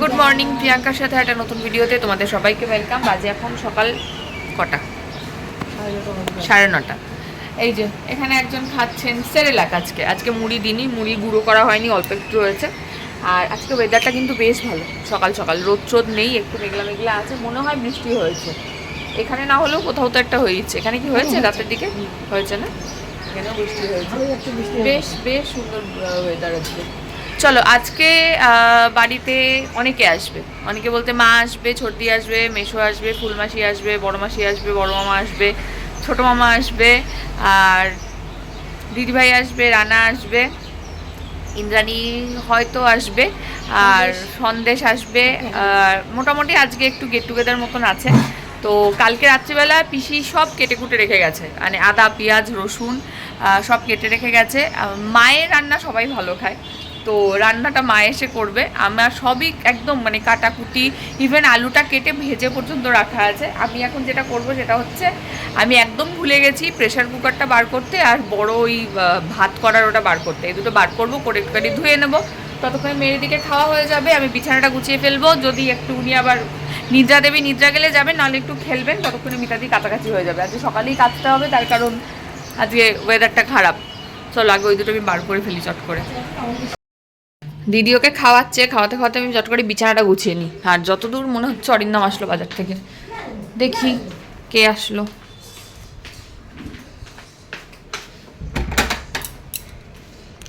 Good morning প্রিয়াঙ্কার সাথে একটা নতুন ভিডিওতে তোমাদের সবাইকে ওয়েলকাম বাজে এখন সকাল কটা? সাড়ে নটা। এই যে এখানে একজন খাচ্ছেন সেরেলাক আজকে আজকে মুড়ি দিনই মুড়ি গুঁড়ো করা হয়নি অল্প একটু রয়েছে। আর আজকে ওয়েদারটা কিন্তু বেশ ভালো। সকাল সকাল রোদ ট্রোদ নেই একটু মেঘলা মেঘলা আছে মনে হয় বৃষ্টি হয়েছে। এখানে না হলেও কোথাও তো একটা হয়েছে এখানে কি হয়েছে? রাতের দিকে? হয়েছে না? এখানেও বৃষ্টি হয়েছে। বেশ বেশ সুন্দর ওয়েদার আজকে। চলো আজকে বাড়িতে অনেকে আসবে। অনেকে বলতে মা আসবে ছর্দি আসবে মেশো আসবে ফুলমাসি আসবে বড় মাসি আসবে বড় মামা আসবে ছোট মামা আসবে আর দিদিভাই আসবে রানা আসবে ইন্দ্রাণী হয়তো আসবে আর সন্দেশ। আসবে আর মোটামুটি আজকে একটু গেট টুগেদার মতন আছে। তো কালকে রাত্রিবেলা পিসি সব কেটে কুটে রেখে গেছে। মানে আদা পেঁয়াজ রসুন সব কেটে রেখে গেছে। মায়ের রান্না সবাই ভালো খায়। তো রান্নাটা মা এসে করবে। আমরা সবই একদম মানে কাটাকুটি ইভেন আলুটা কেটে ভেজে পর্যন্ত রাখা আছে। আমি এখন যেটা করব সেটা হচ্ছে, আমি একদম ভুলে গেছি প্রেশার কুকারটা বার করতে আর বড় ওই ভাত করার ওটা বার করতে। এই দুটো বার করব, করে একটুখানি ধুয়ে নেব। ততক্ষণে মেয়ের দিকে খাওয়া হয়ে যাবে, আমি বিছানাটা গুছিয়ে ফেলব। যদি একটু উনি আবার নিদ্রা দেবী, নিদ্রা গেলে যাবেন নাহলে একটু খেলবেন, ততক্ষণে মিতাদি কাছাকাছি হয়ে যাবে। আজকে সকালেই কাটতে হবে, তার কারণ আজকে ওয়েদারটা খারাপ। চলো, আগে ওই দুটো আমি বার করে ফেলি চট করে। দিদি ওকে খাওয়াচ্ছে খাওয়াতে খাওয়াতে আমি চট করে বিছানাটা গুছিয়ে নিই। আর যতদূর মনে হচ্ছে অরিন্দম আসলো বাজার থেকে। দেখি কে আসলো।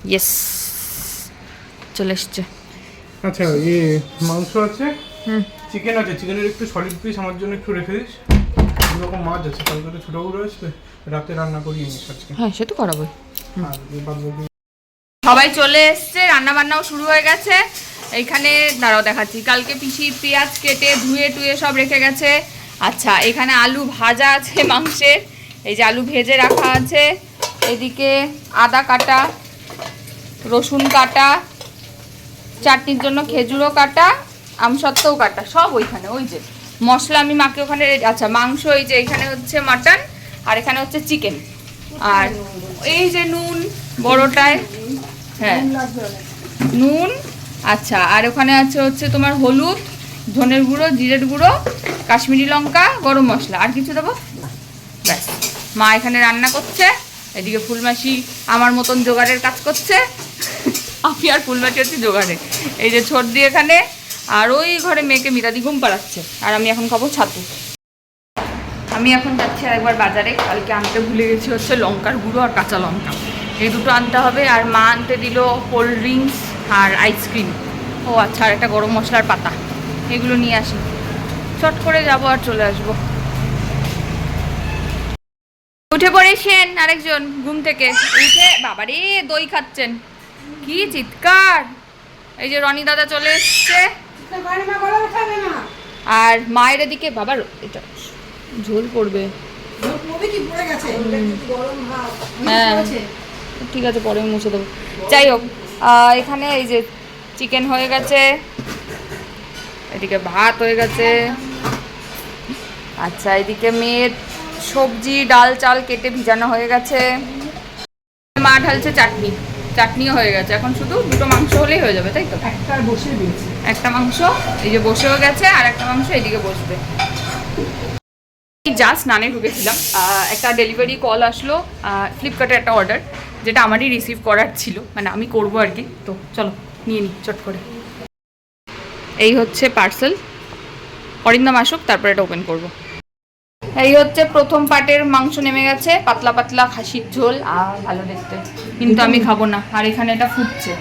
ইয়েস চলে এসছে। আচ্ছা ইয়ে মাংস আছে? হুম। চিকেন আছে। চিকেনের একটু সলিড পিস আমার জন্য একটু রেখে দিস। এরকম মাছ আছে। কালকে তো ছোটো বড়ো আসবে। রাতে রান্না করিয়ে নিস আজকে। হ্যাঁ সে তো করাবোই। আর বাদ সবাই চলে এসছে রান্না বান্নাও শুরু হয়ে গেছে। এইখানে, দাঁড়াও দেখাচ্ছি, কালকে পিসি পেঁয়াজ কেটে ধুয়ে টুয়ে সব রেখে গেছে। আচ্ছা এখানে আলু ভাজা আছে মাংসের, এই যে আলু ভেজে রাখা আছে। এদিকে আদা কাটা, রসুন কাটা, চাটনির জন্য খেজুরও কাটা, আমসত্ত্বও কাটা, সব ওইখানে, ওই যে মশলা আমি মাকে ওখানে আচ্ছা মাংস এই যে এখানে হচ্ছে মাটন, আর এখানে হচ্ছে চিকেন। আর এই যে নুন, বড়টায় হ্যাঁ। নুন আচ্ছা আর ওখানে আছে হচ্ছে তোমার হলুদ, ধনের গুঁড়ো, জিরের গুঁড়ো, কাশ্মীরি লঙ্কা, গরম মশলা। আর কিছু দেবো? ব্যাস। মা এখানে রান্না করছে, এদিকে ফুলমাসি আমার মতন জোগাড়ের কাজ করছে। আমি আর ফুলমাসি হচ্ছে জোগাড়ে। এই যে ছর্দি এখানে, আর ওই ঘরে মেয়েকে মিতাদি ঘুম পাড়াচ্ছে। আর আমি এখন খাব ছাতু। আমি এখন যাচ্ছি আরেকবার বাজারে। কালকে আনতে ভুলে গেছি হচ্ছে লঙ্কার গুঁড়ো আর কাঁচা লঙ্কা। এই দুটো আনতে হবে আর মা আনতে দিল কোল্ড ড্রিঙ্কস আর আইসক্রিম ও আচ্ছা আর একটা গরম মশলার পাতা। এগুলো নিয়ে আসি। চট করে যাব আর চলে আসব। উঠে পড়েছেন আরেকজন ঘুম থেকে। উঠে বাবারে দই খাচ্ছেন। কি চিৎকার। এই যে রনি দাদা চলে এসছে। আর মায়ের এদিকে বাবার এটা ঝোল পড়বে হ্যাঁ। ঠিক আছে পরে আমি মুছে দেবো। যাই হোক এখানে এই যে চিকেন হয়ে গেছে এদিকে ভাত হয়ে গেছে। আচ্ছা এদিকে মেয়ের সবজি ডাল চাল কেটে ভিজানো হয়ে গেছে। মা ঢালছে চাটনি চাটনিও হয়ে গেছে। এখন শুধু দুটো মাংস হলেই হয়ে যাবে তাই তো? একটা বসে দিয়েছি। একটা মাংস এই যে বসেও গেছে আর একটা মাংস এদিকে বসবে। জাস্ট নানে ঢুকেছিলাম। একটা ডেলিভারি কল আসলো ফ্লিপকার্টের একটা অর্ডার যেটা আমারই রিসিভ করার ছিল মানে আমি করব আর কি। তো চলো, নিয়ে নিই চট করে। এই হচ্ছে পার্সেল অরিন্দম আসুক, তারপরে এটা ওপেন করব। এই হচ্ছে প্রথম পাটের মাংস নেমে গেছে, পাতলা পাতলা খাসির ঝোল। আর ভালো দেখতে। কিন্তু আমি খাব না, আর এখানে এটা ফুটছে।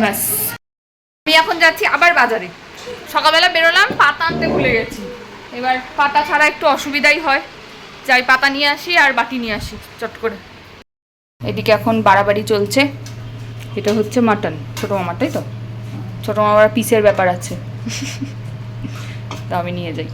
ব্যাস। আমি এখন যাচ্ছি আবার বাজারে। সকালবেলা বেরোলাম, পাতা আনতে ভুলে গেছি। এবার পাতা ছাড়া একটু অসুবিধাই হয়। যাই পাতা নিয়ে আসি আর বাটি নিয়ে আসি, চট করে। এদিকে এখন বাড়াবাড়ি চলছে। এটা হচ্ছে মাটন, ছোটো মামার তাই তো? ছোটো মামার পিসের ব্যাপার আছে। তা আমি নিয়ে যাই।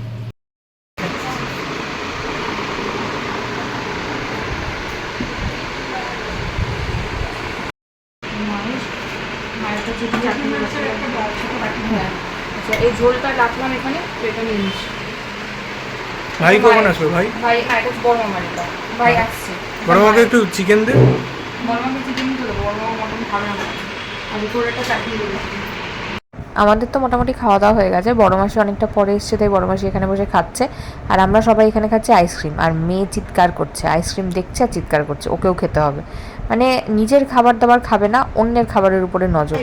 হ্যাঁ। আচ্ছা এই ঝোলটা রাখলাম এখানে এটা নিয়ে নিস। ভাই কখন আসবে ভাই? ভাই হ্যাঁ বড় মামার ভাই আসছে। বড় মাকে একটু চিকেন দে। বড় মাকে চিকেন দেবো বড় মামা মটন খাবে না। আগে তোর একটা চাটনি দেবো। আমাদের তো মোটামুটি খাওয়া দাওয়া হয়ে গেছে। বড় মাসি অনেকটা পরে এসছে তাই বড় মাসি এখানে বসে খাচ্ছে। আর আমরা সবাই এখানে খাচ্ছি আইসক্রিম আর মেয়ে চিৎকার করছে। আইসক্রিম দেখছে আর চিৎকার করছে। ওকেও খেতে হবে। মানে নিজের খাবার দাবার খাবে না অন্যের খাবারের উপরে নজর।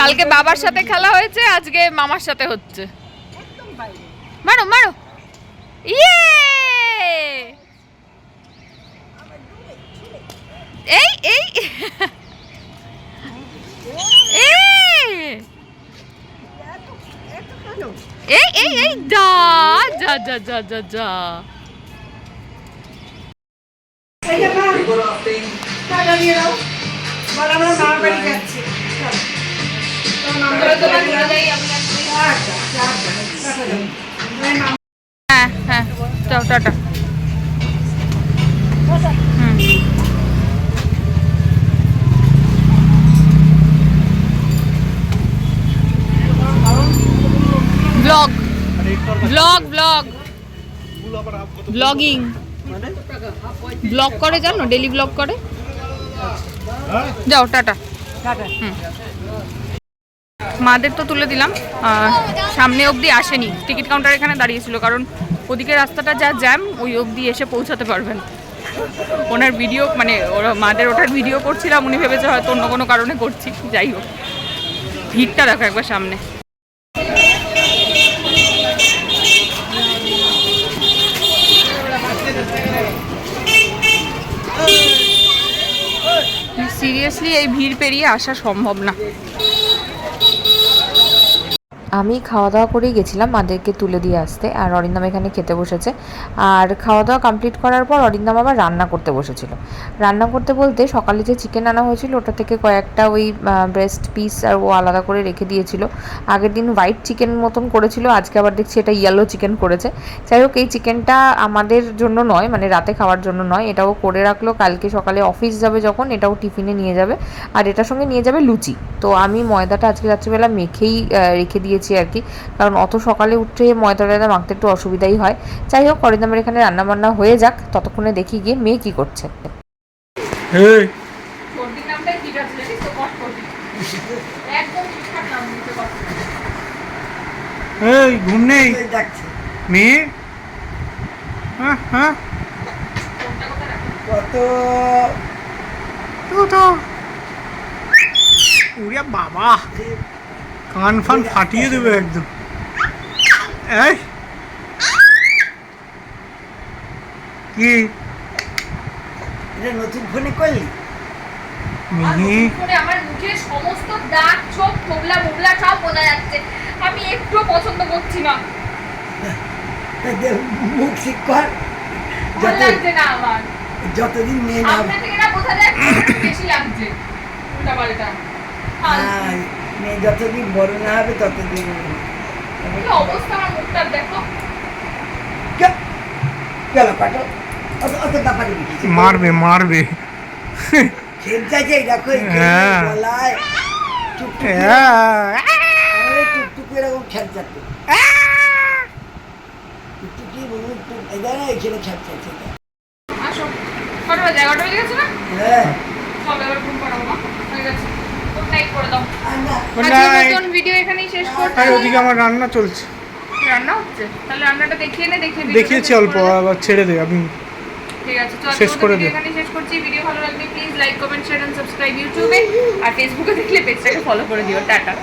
কালকে বাবার সাথে খেলা হয়েছে আজকে মামার সাথে হচ্ছে। মারো মারো। ইয়ে এই এই এই এই এই যা যা যা যা যা যা হ্যাঁ হ্যাঁ। যাও tata. Blog. Blog blog. Blogging. Blog করে জানো? ডেলি ব্লগ করে? যাও টাটা। হুম। মাদের তো তুলে দিলাম সামনে অবধি আসেনি। টিকিট কাউন্টার এখানে দাঁড়িয়েছিল, কারণ ওদিকে রাস্তাটা যা জ্যাম ওই অবধি এসে পৌঁছাতে পারবেন। ওনার ভিডিও মানে ওরা মাদের ওঠার ভিডিও করছিলাম, উনি ভেবেছে হয়তো অন্য কোনো কারণে করছি, যাই হোক। ভিড়টা দেখো একবার সামনে। সিরিয়াসলি এই ভিড় পেরিয়ে আসা সম্ভব না। আমি খাওয়া দাওয়া করেই গেছিলাম মাদেরকে তুলে দিয়ে আসতে, আর অরিন্দম এখানে খেতে বসেছে। আর খাওয়া দাওয়া কমপ্লিট করার পর অরিন্দম আবার রান্না করতে বসেছিল। রান্না করতে বলতে সকালে যে চিকেন আনা হয়েছিল, ওটা থেকে কয়েকটা ওই ব্রেস্ট পিস আর ও আলাদা করে রেখে দিয়েছিল। আগের দিন হোয়াইট চিকেন মতন করেছিল, আজকে আবার দেখছি এটা ইয়েলো চিকেন করেছে। যাই হোক, এই চিকেনটা আমাদের জন্য নয় মানে রাতে খাওয়ার জন্য নয়, এটাও করে রাখল। কালকে সকালে অফিস যাবে যখন, এটাও টিফিনে নিয়ে যাবে। আর এটার সঙ্গে নিয়ে যাবে লুচি। তো আমি ময়দাটা আজকে রাত্রিবেলা মেখেই রেখে দিয়েছি। আর কি। কারণ অত সকালে উঠে ময়দা টয়দা মাখতে একটু অসুবিধাই হয়। যাই হোক অরিন্দমের এখানে রান্নাবান্না হয়ে যাক ততক্ষণে দেখি গিয়ে মেয়ে কি করছে। এই! ঘুম নেই? মেয়ে? হ্যাঁ হ্যাঁ। ফোনটা কোথায় রাখবি? কত? তো তো। ওরে বাবা। কান ফান ফাটিয়ে দেবে একদম। এই! কি? এটা নতুন ফোনে করলি? মিহি। আমার মুখের সমস্ত দাগ চোখ থোবলা মোবলা সব বোঝা যাচ্ছে। আমি একটু পছন্দ করছি না। মুখ ঠিক কর। যতদিন মেয়ে না আপনার থেকে না বোঝা যায় একটু বেশি লাগছে উল্টা পাল্টা হ্যাঁ, মেয়ে যতদিন বড় না হবে ততদিন মারবে মারবে। হ্যাঁ। হ্যাঁ। দেখ না গেছে হ্যাঁ। সব এবার ঘুম পাড়াবো হয়ে গেছে। গুড নাইট করে দাও। আর না Good আজকের মতন ভিডিও এখানেই শেষ করছি। আর ওদিকে আমার রান্না চলছে। রান্না হচ্ছে? তাহলে রান্নাটা দেখিয়ে নে দেখিয়ে দেখিয়েছি অল্প আবার ছেড়ে দে আমি ঠিক আছে তো শেষ করে দে। এখানে শেষ করছি। ভিডিও ভালো লাগলে please like comment share and subscribe ইউটিউবে আর ফেসবুকে দেখলে পেজটাকে ফলো করে দিও। টাটা।